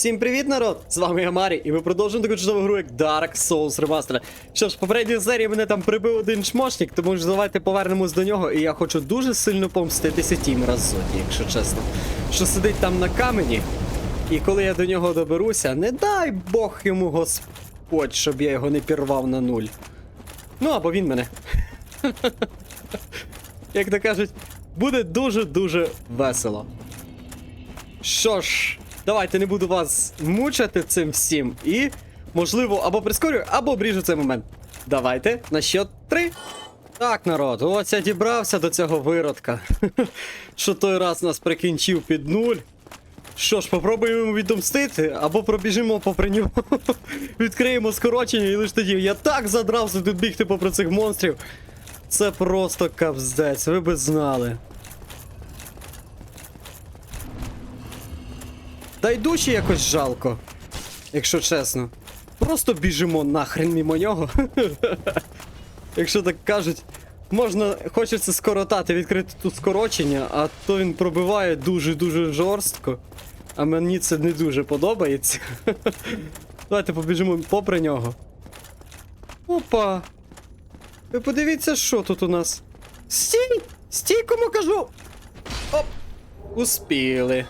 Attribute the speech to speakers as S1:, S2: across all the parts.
S1: Всім привіт, народ! З вами я Марі, і ми продовжуємо таку чудову гру, як Dark Souls Remastered. Що ж, в попередній серії мене там прибив один чмошник, тому ж давайте повернемось до нього, і я хочу дуже сильно помститися тім разоті, якщо чесно. Що сидить там на камені, і коли я до нього доберуся, не дай Бог йому Господь, щоб я його не пірвав на нуль. Ну або він мене. Як то кажуть, буде дуже-дуже весело. Що ж, давайте не буду вас мучити цим всім і, можливо, або прискорю, або обріжу цей момент. Давайте на счет три. Так, народ, ось я дібрався до цього виродка. Що той раз нас прикінчив під нуль. Що ж, попробуємо відомстити, або пробіжимо попри нього. Відкриємо скорочення, і лише тоді я так задрався тут бігти попри цих монстрів. Це просто кавздець, ви би знали. Та й якось жалко, якщо чесно. Просто біжимо нахрен мимо нього. Якщо так кажуть, можна, хочеться скоротати, відкрити тут скорочення, а то він пробиває дуже-дуже жорстко. А мені це не дуже подобається. Давайте побіжимо попри нього. Опа! Ви подивіться, що тут у нас. Стій! Стій, кому кажу! Оп! Успіли.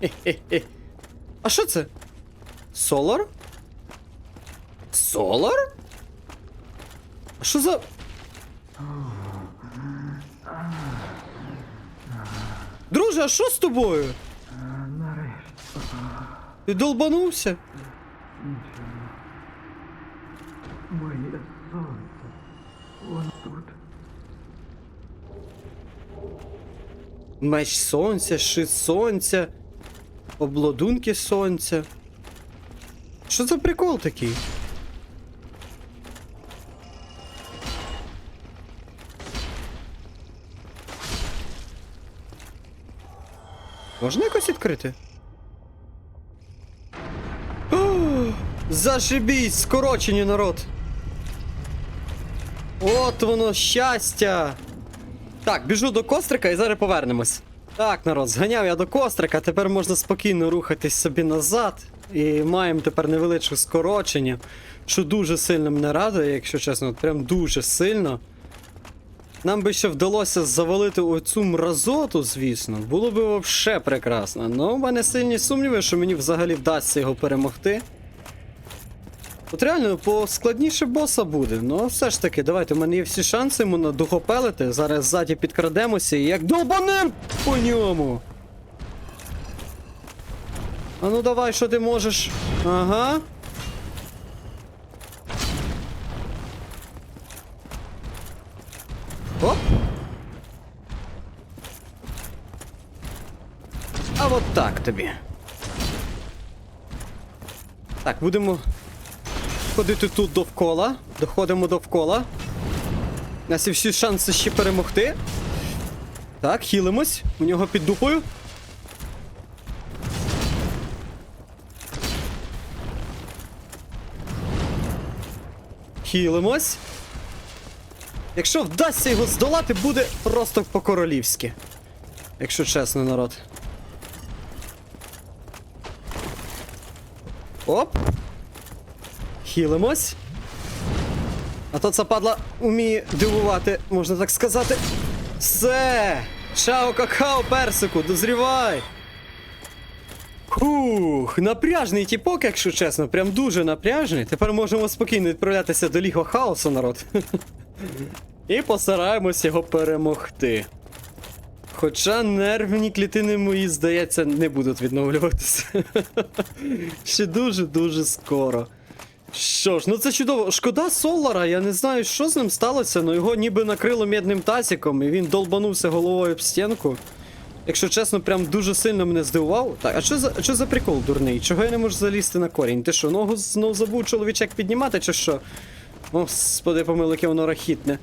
S1: Хе-хе-хе. А що це? Солар? Солар? А що за. Друже, а що з тобою? Ти долбанувся?
S2: Моє сонце. Воно тут.
S1: Меч сонця, шит сонця, обладунки сонця. Що за прикол такий? Можна якось відкрити? О, зашибісь, скорочені народ. От воно щастя. Так, біжу до кострика і зараз повернемось. Так, народ, зганяв я до кострика, тепер можна спокійно рухатись собі назад. І маємо тепер невеличке скорочення, що дуже сильно мене радує, якщо чесно, от прям дуже сильно. Нам би ще вдалося завалити оцю мразоту, звісно, було б вообще прекрасно. Ну, в мене сильні сумніви, що мені взагалі вдасться його перемогти. От реально поскладніше боса буде. Ну, все ж таки, давайте, у мене є всі шанси йому надухопелити. Зараз ззаді підкрадемося і як долбанем по ньому. А ну давай, що ти можеш? Ага. Оп. А от так тобі. Так, будемо ходити тут довкола. Доходимо довкола. У нас є всі шанси ще перемогти. Так, хілимось. У нього під дупою. Хілимось. Якщо вдасться його здолати, буде просто по-королівськи. Якщо чесно, народ. Оп. Хілимось. А то ця падла вміє дивувати, можна так сказати. Все! Чао, какао, персику, дозрівай! Хух, напряжний тіпок, якщо чесно, прям дуже напряжний. Тепер можемо спокійно відправлятися до Ліго Хаосу, народ. І постараємось його перемогти. Хоча нервні клітини мої, здається, не будуть відновлюватися. Ще дуже-дуже скоро. Що ж, ну це чудово. Шкода Солара, я не знаю, що з ним сталося, але його ніби накрило мідним тазиком, і він долбанувся головою об стінку. Якщо чесно, прям дуже сильно мене здивував. Так, а що за, що за прикол, дурний? Чого я не можу залізти на корінь? Ти що, ногу знов забув чоловічек піднімати, чи що? Господи, помилуй, яке воно рахітне.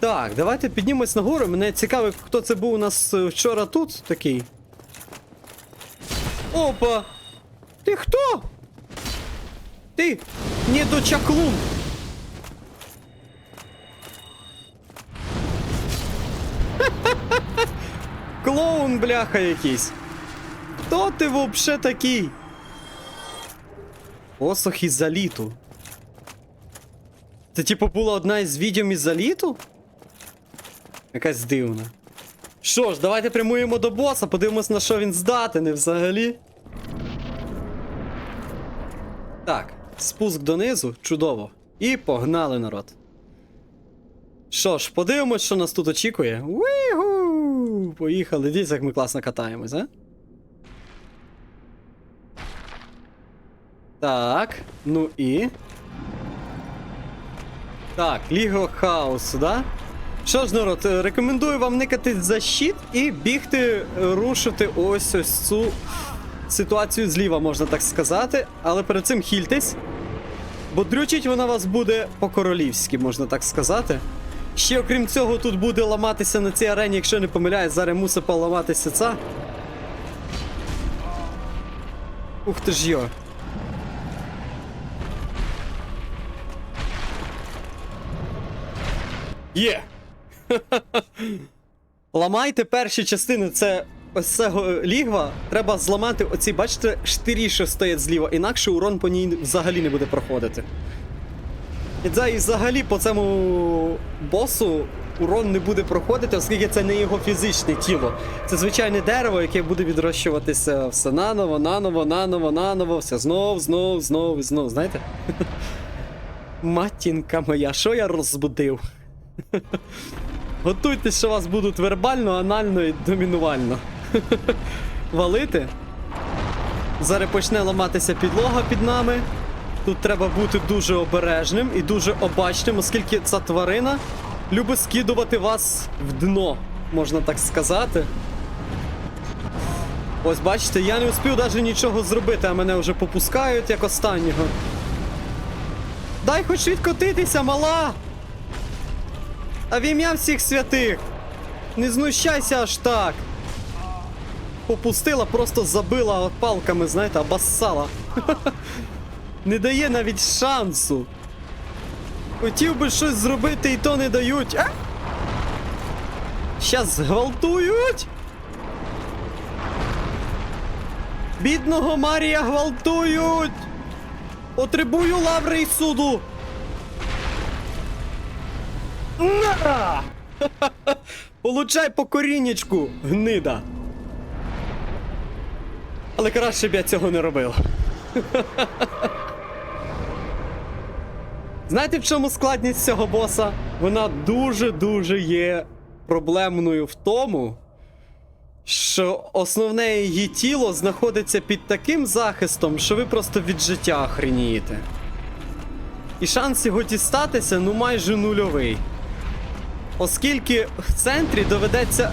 S1: Так, давайте піднімемось нагору. Мене цікаво, хто це був у нас е, вчора тут такий. Опа! Ти хто? Ти недочаклун! Клоун, бляха, якийсь. Хто ти вообще такий? Посох ізоліту. Це типу була одна із відьом ізоліту? Якась дивна. Що ж, давайте прямуємо до боса, подивимось, на що він здатний взагалі. Так, спуск донизу, чудово. І погнали народ. Що ж, подивимось, що нас тут очікує. Уігу! Поїхали, дивіться, як ми класно катаємось, а? Так, ну і. Так, Ліго Хаосу, да? Що ж, народ, е, рекомендую вам никати за щит і бігти, е, рушити ось ось цю ситуацію зліва, можна так сказати. Але перед цим хільтесь. Бо дрючить вона вас буде по-королівськи, можна так сказати. Ще окрім цього, тут буде ламатися на цій арені, якщо не помиляюсь, зараз мусить поламатися ця. Ух ти ж йо. Є! Ламайте перші частини, це ось лігва. Треба зламати оці, бачите, штирі, що стоять зліва, інакше урон по ній взагалі не буде проходити. І це і взагалі по цьому босу урон не буде проходити, оскільки це не його фізичне тіло. Це звичайне дерево, яке буде відрощуватися все наново, наново, наново, наново, все знов, знов, знов і знов. Знаєте? Матінка моя, що я розбудив? Готуйтесь, що вас будуть вербально, анально і домінувально. Валити. Зараз почне ламатися підлога під нами. Тут треба бути дуже обережним і дуже обачним, оскільки ця тварина любить скидувати вас в дно, можна так сказати. Ось бачите, я не успів навіть нічого зробити, а мене вже попускають як останнього. Дай хоч відкотитися, мала! А в ім'я всіх святих! Не знущайся аж так! Попустила, просто забила палками, знаєте, обоссала. Не дає навіть шансу. Хотів би щось зробити і то не дають. А? Щас зґвалтують. Бідного Марія гвалтують. Потребую лаври і суду. На! Получай по корінечку, гнида. Але краще б я цього не робив. Знаєте, в чому складність цього боса? Вона дуже-дуже є проблемною в тому, що основне її тіло знаходиться під таким захистом, що ви просто від життя охренієте. І шанс його дістатися ну майже нульовий. Оскільки в центрі доведеться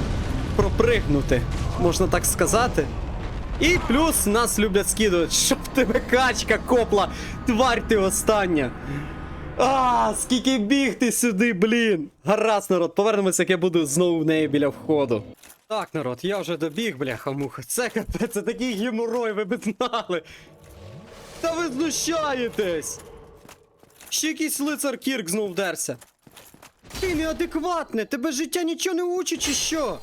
S1: пропригнути, можна так сказати. І плюс нас люблять скидувати. Щоб тебе качка копла, тварь ти остання. А, скільки бігти сюди, блін. Гаразд, народ, повернемося, як я буду знову в неї біля входу. Так, народ, я вже добіг, бляха муха. Це капець, це такий геморой, ви б знали. Та ви знущаєтесь! Ще якийсь лицар Кірк знов вдерся. Ти неадекватне, тебе життя нічого не учить, чи що?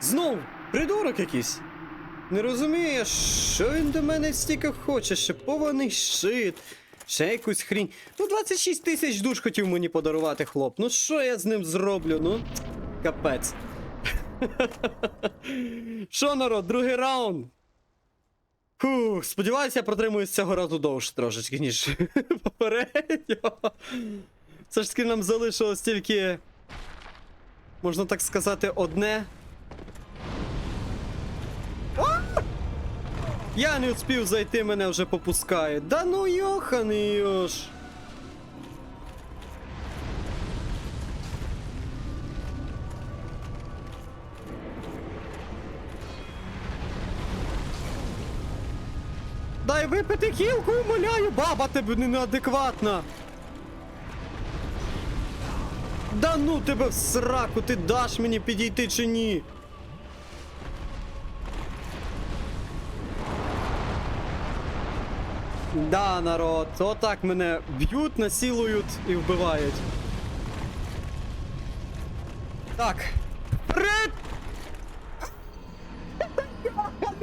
S1: Знов, придурок якийсь. Не розумієш, що він до мене стільки хоче, шипований шит, ще якусь хрінь. Ну, 26 тисяч душ хотів мені подарувати хлоп. Ну що я з ним зроблю? Ну, капець. Що, народ, другий раунд? Фух, сподіваюся, я протримуюсь цього разу довше трошечки, ніж попередньо. Все ж таки нам залишилось тільки, можна так сказати, одне. Я не успів зайти, мене вже попускають. Да ну йоханий йош. Дай випити кілку, умоляю, баба тебе не неадекватна. Да ну тебе в сраку, ти даш мені підійти чи ні? Да, народ, отак мене б'ють, насилують і вбивають. Так. Вперед!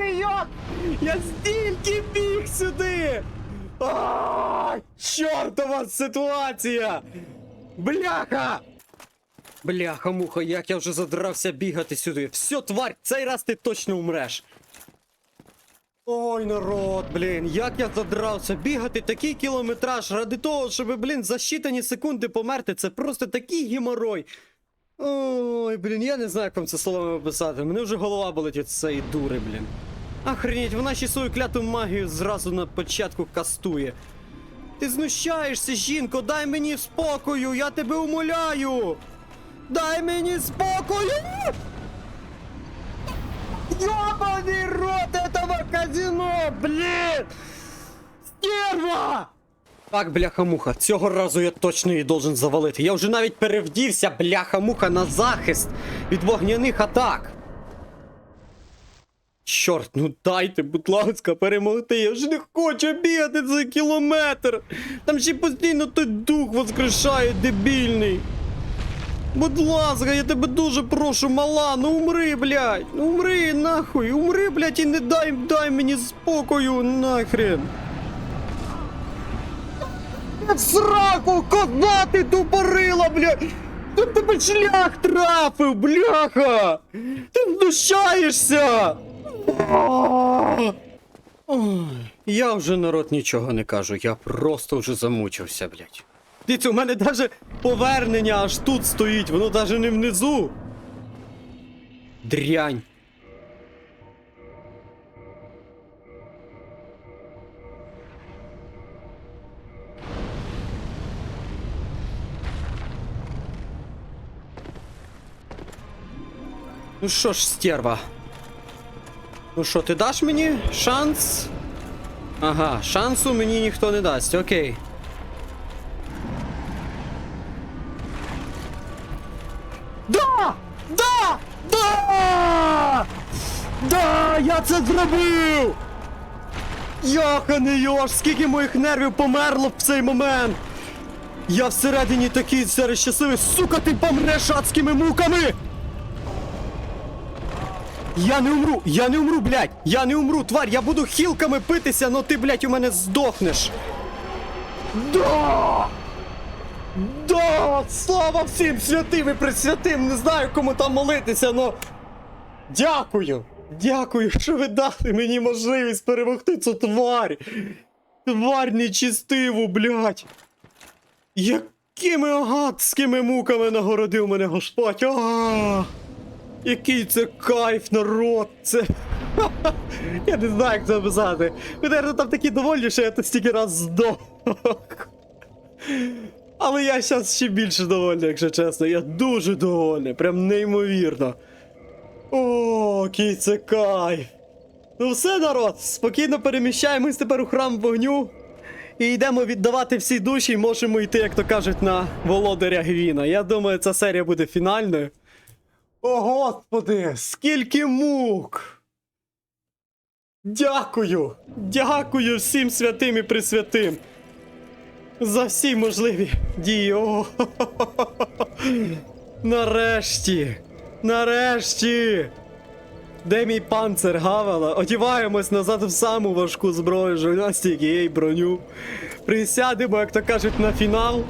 S1: Я стільки біг сюди! Чортова ситуація! Бляха! Бляха, муха, як я вже задрався бігати сюди. Все, тварь, цей раз ти точно умреш. Ой, народ, блін, як я задрався бігати такий кілометраж ради того, щоб, блін, за щитані секунди померти. Це просто такий геморой. Ой, блін, я не знаю, як вам це словами описати. Мене вже голова болить від цієї дури, блін. Охренеть, вона ще свою кляту магію зразу на початку кастує. Ти знущаєшся, жінко, дай мені спокою, я тебе умоляю. Дай мені спокою! Ёбаный рот этого казино, блин! Стерва! Так, бляха-муха, цього разу я точно її должен завалити. Я вже навіть перевдівся, бляха-муха, на захист від вогняних атак. Чорт, ну дайте, будь ласка, перемогти. Я вже не хочу бігати за кілометр. Там ще постійно той дух воскрешає дебільний. Будь ласка, я тебе дуже прошу, мала, ну умри, блядь. Ну умри, нахуй, умри, блядь, і не дай, дай мені спокою, нахрен. Сраку, коза ти тупорила, блядь! Тут тебе шлях трафив, бляха! Ти знущаєшся! Я вже народ нічого не кажу, я просто вже замучився, блядь. Дивіться, у мене даже повернення аж тут стоїть, воно даже не внизу. Дрянь. Ну що ж, стерва. Ну що, ти даш мені шанс? Ага, шансу мені ніхто не дасть, окей. Да! Да! Да! Да! Я це зробив! Яханий йош, скільки моїх нервів померло в цей момент! Я всередині такий зараз щасливий, сука, ти помреш адськими муками! Я не умру, я не умру, блядь! Я не умру, тварь, я буду хілками питися, но ти, блядь, у мене здохнеш! Да! Да! Слава всім святим і пресвятим! Не знаю, кому там молитися, но. Дякую! Дякую, що ви дали мені можливість перемогти цю тварь! Тварь нечистиву, блядь! Якими агатськими муками нагородив мене Господь! А! Який це кайф, народ! Це. Я не знаю, як це описати. Ви, наверное, там такі довольні, що я тут стільки раз здох. Але я зараз ще більше довольний, якщо чесно. Я дуже довольний, прям неймовірно. О, який це кайф. Ну все, народ, спокійно переміщаємось тепер у храм вогню. І йдемо віддавати всі душі, і можемо йти, як то кажуть, на володаря Гвіна. Я думаю, ця серія буде фінальною. О, господи, скільки мук! Дякую! Дякую всім святим і присвятим! За всі можливі дії. О, Нарешті! Нарешті! Де мій панцир Гавела? Одіваємось назад в саму важку зброю, в нас є й броню. Присядемо, як то кажуть, на фінал.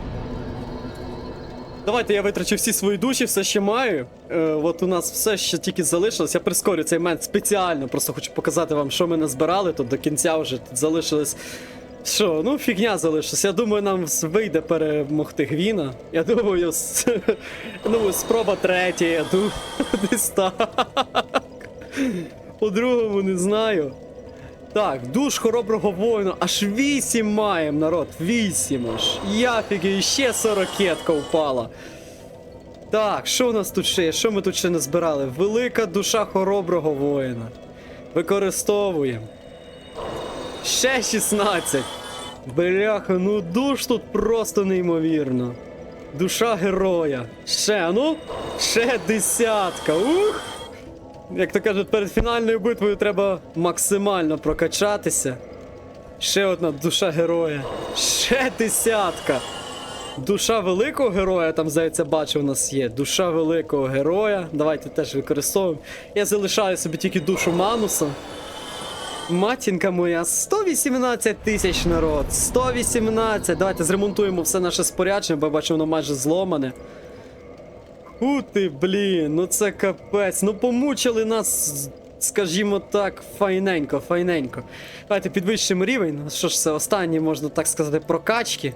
S1: Давайте я витрачу всі свої душі, все ще маю. Е, от у нас все ще тільки залишилось. Я прискорю цей момент спеціально, просто хочу показати вам, що ми назбирали. Тут до кінця вже тут залишилось. Що, ну фігня залишилась. Я думаю, нам вийде перемогти Гвіна. Я думаю, ну, спроба третя, я думаю, десь так. По-другому не знаю. Так, душ хороброго воїна. Аж вісім маємо, народ. Вісім аж. Я фігію, ще сорокетка впала. Так, що у нас тут ще є? Що ми тут ще не збирали? Велика душа хороброго воїна. Використовуємо. Ще 16. Бляха, ну душ тут просто неймовірно. Душа героя. Ще, ну, ще десятка. Ух! Як то кажуть, перед фінальною битвою треба максимально прокачатися. Ще одна душа героя. Ще десятка. Душа великого героя, там, здається, бачу, у нас є. Душа великого героя. Давайте теж використовуємо. Я залишаю собі тільки душу Мануса. Матінка моя, 118 тисяч народ. 118. Давайте зремонтуємо все наше спорядження, бо я бачу, воно майже зломане. У ти, блін, ну це капець. Ну помучили нас, скажімо так, файненько, файненько. Давайте підвищимо рівень. Ну, Що ж це останні, можна так сказати, прокачки.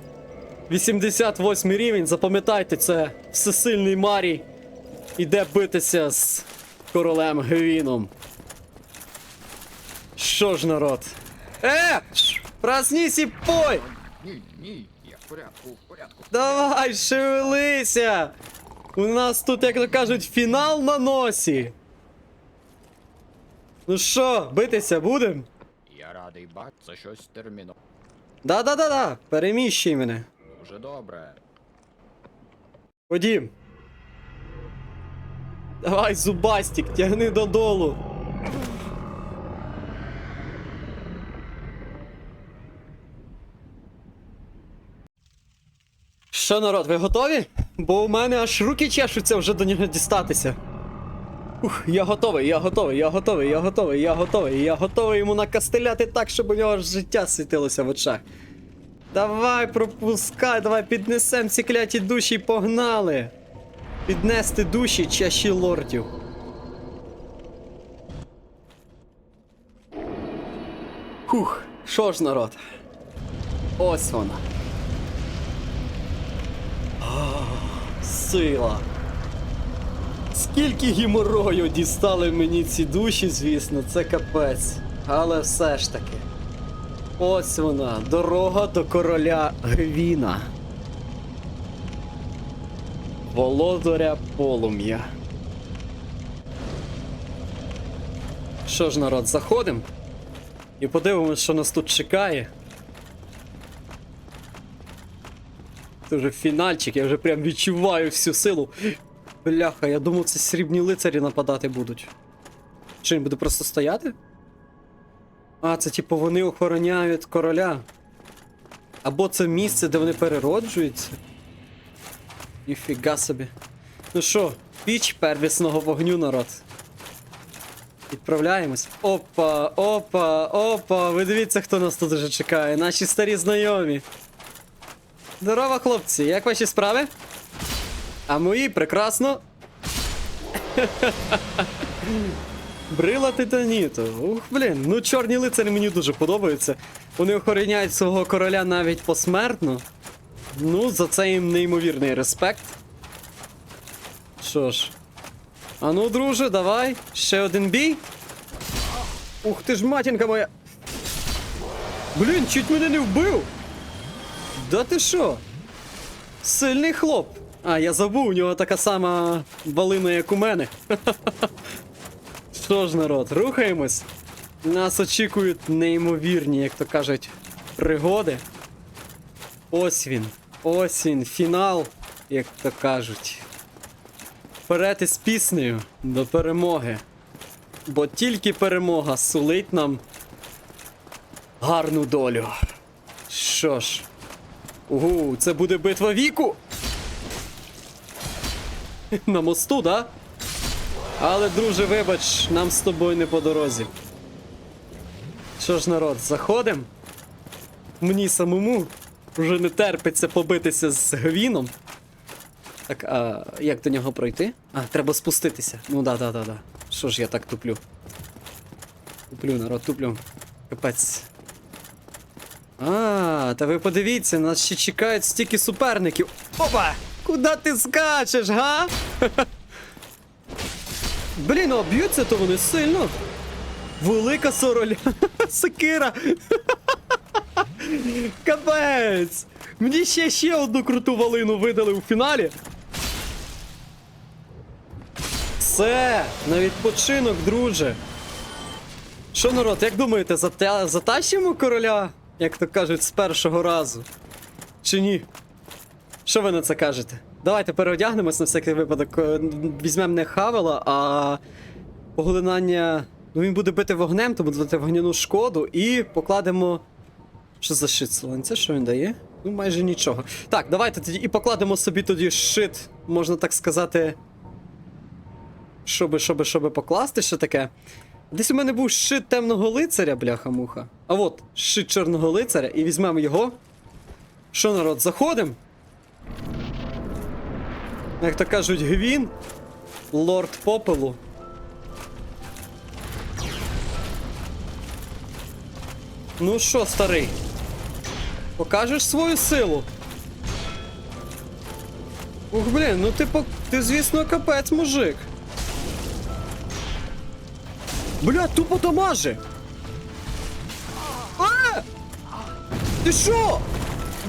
S1: 88 рівень, запам'ятайте, це всесильний Марій. Іде битися з королем Гвіном. Що ж, народ? Е! Проснись і пой!
S3: Ні, ні, я в порядку, в порядку.
S1: Давай, шевелися! У нас тут, як то кажуть, фінал на носі. Ну що, битися будем?
S3: Я радий бачити, це щось терміново.
S1: Да-да-да-да, переміщуй мене.
S3: Дуже добре.
S1: Ходім. Давай, зубастик, тягни додолу. Що, народ, ви готові? Бо у мене аж руки чешуться вже до нього дістатися. Ух, я готовий, я готовий, я готовий, я готовий, я готовий, я готовий йому накастеляти так, щоб у нього аж життя світилося в очах. Давай, пропускай, давай піднесем ці кляті душі погнали. Піднести душі чаші лордів. Хух, що ж, народ? Ось вона. А, Сила. Скільки гіморою дістали мені ці душі, звісно, це капець. Але все ж таки. Ось вона, дорога до короля Гвіна. Володаря полум'я. Що ж, народ, заходимо і подивимось, що нас тут чекає. Це вже фінальчик, я вже прям відчуваю всю силу. Бляха, я думав, це срібні лицарі нападати будуть. Чи він буде просто стояти? А, це типу вони охороняють короля. Або це місце, де вони перероджуються. Ніфіга собі. Ну що, піч первісного вогню, народ. Відправляємось. Опа, опа, опа. Ви дивіться, хто нас тут вже чекає. Наші старі знайомі. Здорово, хлопці, як ваші справи? А мої прекрасно. Брила титаніту. Ух, блін, ну чорні лицарі мені дуже подобаються. Вони охороняють свого короля навіть посмертно. Ну, за це їм неймовірний респект. Що ж. А ну, друже, давай. Ще один бій. Ух ти ж матінка моя. Блін, чуть мене не вбив. Да ти що? Сильний хлоп. А, я забув, у нього така сама балина, як у мене. Що ж, народ, рухаємось. Нас очікують неймовірні, як то кажуть, пригоди. Ось він. Ось він, фінал, як то кажуть. Вперед із піснею до перемоги. Бо тільки перемога сулить нам гарну долю. Що ж. Угу, це буде битва віку. На мосту, да? Але, друже, вибач, нам з тобою не по дорозі. Що ж, народ, заходим? Мені самому вже не терпиться побитися з Гвіном. Так, а як до нього пройти? А, треба спуститися. Ну да, да, да, да. Що ж я так туплю? Туплю, народ, туплю. Капець. А, та ви подивіться, нас ще чекають стільки суперників. Опа! Куда ти скачеш, га? Блін, а б'ються то вони сильно. Велика сороля. Секира. Капець! Мені ще ще одну круту валину видали у фіналі. Все, на відпочинок, друже. Що, народ, як думаєте, зата... затащимо короля, як то кажуть, з першого разу? Чи ні? Що ви на це кажете? Давайте переодягнемось на всякий випадок. е, Візьмемо не Хавела, а поглинання. Ну він буде бити вогнем, то буде дати вогняну шкоду, і покладемо. Що за щит солонця? Що він дає? Ну, майже нічого. Так, давайте тоді і покладемо собі тоді щит, можна так сказати. Щоби, щоби, щоби покласти що таке. Десь у мене був щит темного лицаря, бляха-муха. А от, щит чорного лицаря, і візьмемо його. Що, народ, заходимо? Як то кажуть, Гвін, лорд попелу. Ну що, старий? Покажеш свою силу? Ух, блін, ну ти, по... ти звісно, капець, мужик. Бля, тупо дамаже! А! Ти що?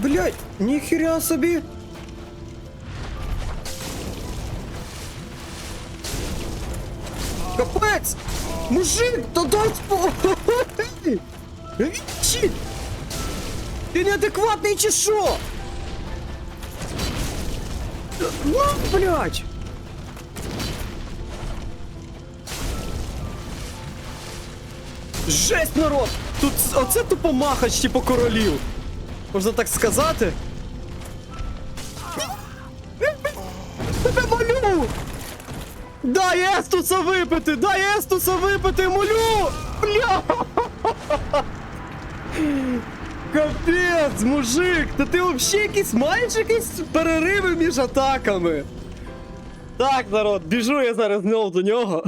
S1: Блять, ніхеря собі. Капець! Мужик, та дай спокій! Чи? Ти неадекватний чи що? Ну, блядь! Жесть, народ! Тут оце тупо махач, типу королів. Можна так сказати? Тебе молю! Дай Естуса випити! Дай Естуса випити, молю! Бля! Капець, мужик! Та ти взагалі якісь маєш якісь перериви між атаками? Так, народ, біжу я зараз знову до нього.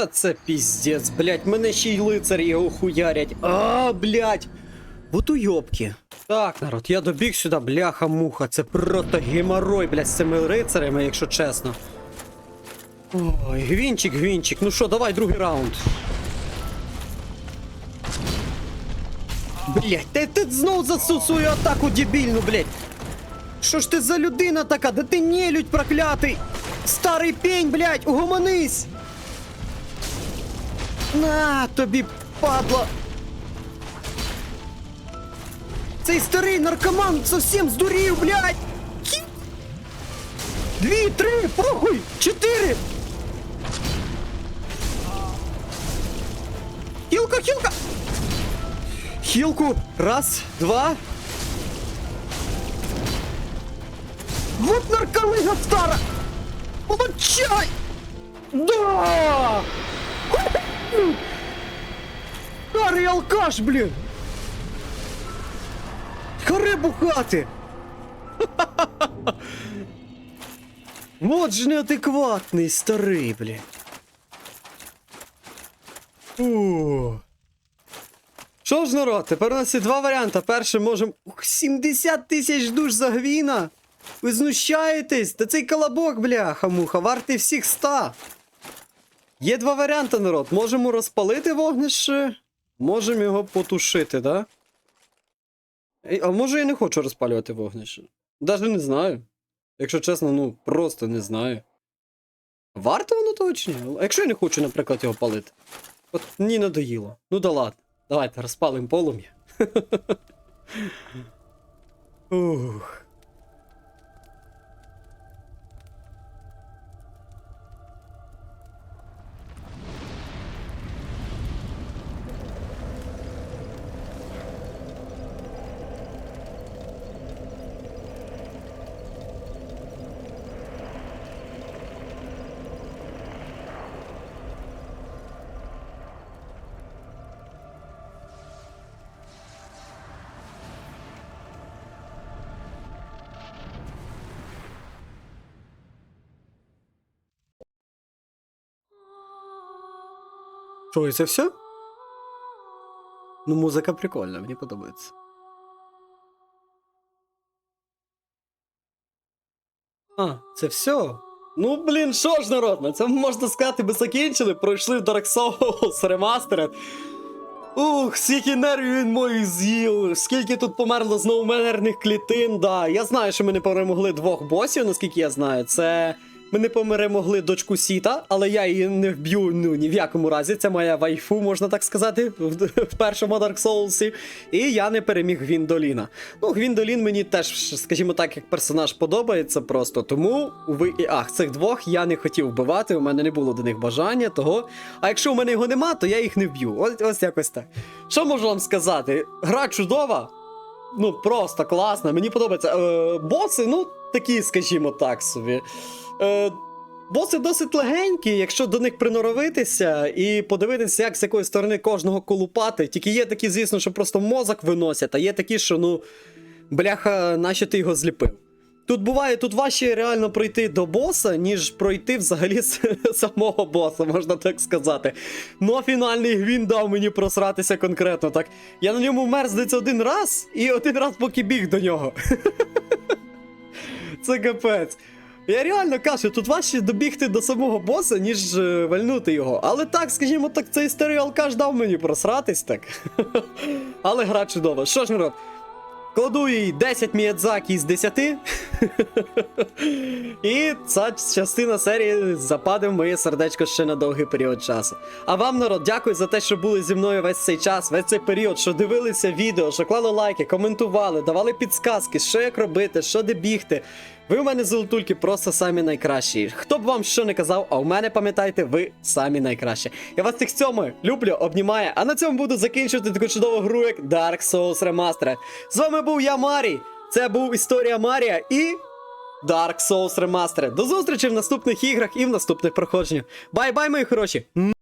S1: Та це піздець, блять, мене ще й лицарі його хуярять. А, блять. Вот уйобки. Так, народ, я добіг сюди, бляха-муха. Це просто геморой, блять, з цими рицарями, якщо чесно. Ой, гвінчик, гвінчик. Ну що, давай другий раунд. Блять, ти, ти знов свою атаку дебільну, блять. Що ж ти за людина така? Да ти нелюдь проклятий! Старий пень, блять, угомонись! На тобі, падла! Цей старий наркоман совсем здурів, блядь! Дві, три, похуй! Чотири! Хілка, хілка! Хілку! Раз, два. Вот наркомига стара! Получай! Да! Старий алкаш, блін! Харе бухати! Вот же неадекватний старий, блін. Фу. Що ж, народ, тепер у нас є два варіанти. Перший можемо. 70 тисяч душ за гвіна! Ви знущаєтесь? Та цей колобок, бляха, муха, вартий всіх 100. Є два варіанти, народ. Можемо розпалити вогнище, можемо його потушити, да? А може я не хочу розпалювати вогнище? Даже не знаю. Якщо чесно, ну просто не знаю. Варто воно того чи ні? Якщо я не хочу, наприклад, його палити. От мені надоїло. Ну да ладно. Давайте розпалимо полум'я. Ух. Що, і це все? Ну, музика прикольна, мені подобається. А, це все. Ну, блін, що ж, народ, на цьому можна сказати, ми закінчили, пройшли Dark Souls Remastered. Ух, скільки нервів він моїх з'їв, скільки тут померло знову нервних клітин, да. Я знаю, що ми не перемогли двох босів, наскільки я знаю. Це Ми не перемогли дочку Сіта, але я її не вб'ю ну, ні в якому разі. Це моя вайфу, можна так сказати, в, першому Dark Souls. І я не переміг Гвіндоліна. Ну, Гвіндолін мені теж, скажімо так, як персонаж подобається просто. Тому ви і ах, цих двох я не хотів вбивати, у мене не було до них бажання, того. А якщо у мене його нема, то я їх не вб'ю. Ось, ось якось так. Що можу вам сказати? Гра чудова. Ну, просто класна. Мені подобається. Е, боси, ну, такі, скажімо так собі. Е, боси досить легенькі, якщо до них приноровитися і подивитися, як з якої сторони кожного колупати. Тільки є такі, звісно, що просто мозок виносять, а є такі, що, ну, бляха, наче ти його зліпив. Тут буває, тут важче реально пройти до боса, ніж пройти взагалі з самого боса, можна так сказати. Ну, а фінальний гвін дав мені просратися конкретно так. Я на ньому вмер, один раз, і один раз поки біг до нього. Це капець. Я реально кажу, тут важче добігти до самого боса, ніж е, вальнути його. Але так, скажімо так, цей старий алкаш дав мені просратись так. Але гра чудова. Що ж, народ, кладу їй 10 Міядзакі з 10. І ця частина серії западе в моє сердечко ще на довгий період часу. А вам, народ, дякую за те, що були зі мною весь цей час, весь цей період, що дивилися відео, що клали лайки, коментували, давали підсказки, що як робити, що де бігти. Ви у мене золотульки просто самі найкращі. Хто б вам що не казав, а у мене пам'ятайте, ви самі найкращі. Я вас всіх цьому люблю, обнімаю. А на цьому буду закінчувати таку чудову гру, як Dark Souls Remastered. З вами був я, Марій. Це був Історія Марія і. Dark Souls Remastered. До зустрічі в наступних іграх і в наступних проходженнях. Бай-бай, мої хороші!